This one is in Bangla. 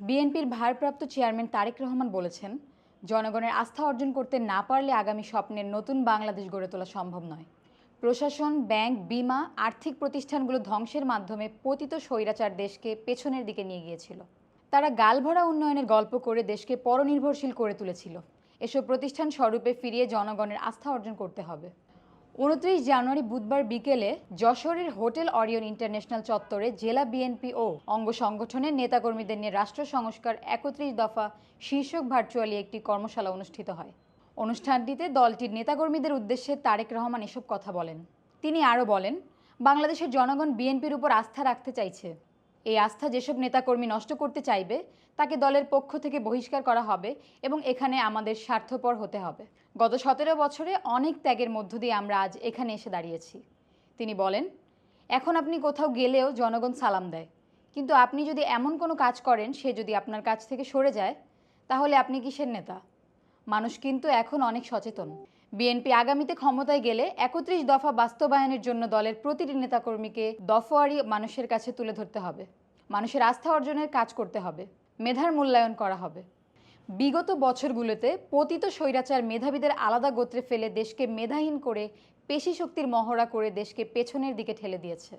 বিএনপির ভারপ্রাপ্ত চেয়ারম্যান তারেক রহমান বলেছেন, জনগণের আস্থা অর্জন করতে না পারলে আগামী স্বপ্নের নতুন বাংলাদেশ গড়ে তোলা সম্ভব নয়। প্রশাসন, ব্যাংক, বিমা, আর্থিক প্রতিষ্ঠানগুলো ধ্বংসের মাধ্যমে পতিত স্বৈরাচার দেশকে পেছনের দিকে নিয়ে গিয়েছিল। তারা গালভরা উন্নয়নের গল্প করে দেশকে পরনির্ভরশীল করে তুলেছিল। এসব প্রতিষ্ঠান স্বরূপে ফিরিয়ে জনগণের আস্থা অর্জন করতে হবে। উনত্রিশ জানুয়ারি বুধবার বিকেলে যশোরের হোটেল অরিয়ন ইন্টারন্যাশনাল চত্বরে জেলা বিএনপি ও অঙ্গ সংগঠনের নেতাকর্মীদের নিয়ে রাষ্ট্র সংস্কার একত্রিশ দফা শীর্ষক ভার্চুয়ালি একটি কর্মশালা অনুষ্ঠিত হয়। অনুষ্ঠানটিতে দলটির নেতাকর্মীদের উদ্দেশ্যে তারেক রহমান এসব কথা বলেন। তিনি আরও বলেন, বাংলাদেশের জনগণ বিএনপির উপর আস্থা রাখতে চাইছে। এই আস্থা যেসব নেতাকর্মী নষ্ট করতে চাইবে, তাকে দলের পক্ষ থেকে বহিষ্কার করা হবে এবং এখানে আমাদের স্বার্থপর হতে হবে। গত সতেরো বছরে অনেক ত্যাগের মধ্য দিয়ে আমরা আজ এখানে এসে দাঁড়িয়েছি। তিনি বলেন, এখন আপনি কোথাও গেলেও জনগণ সালাম দেয়। কিন্তু আপনি যদি এমন কোনো কাজ করেন, সে যদি আপনার কাছ থেকে সরে যায়, তাহলে আপনি কিসের নেতা? মানুষ কিন্তু এখন অনেক সচেতন। বিএনপি আগামীতে ক্ষমতায় গেলে একত্রিশ দফা বাস্তবায়নের জন্য দলের প্রতিটি নেতাকর্মীকে দফোয়ারি মানুষের কাছে তুলে ধরতে হবে। মানুষের আস্থা অর্জনের কাজ করতে হবে। মেধার মূল্যায়ন করা হবে। বিগত বছরগুলোতে পতিত স্বৈরাচার মেধাবীদের আলাদা গোত্রে ফেলে দেশকে মেধাহীন করে পেশি শক্তির মহড়া করে দেশকে পেছনের দিকে ঠেলে দিয়েছে।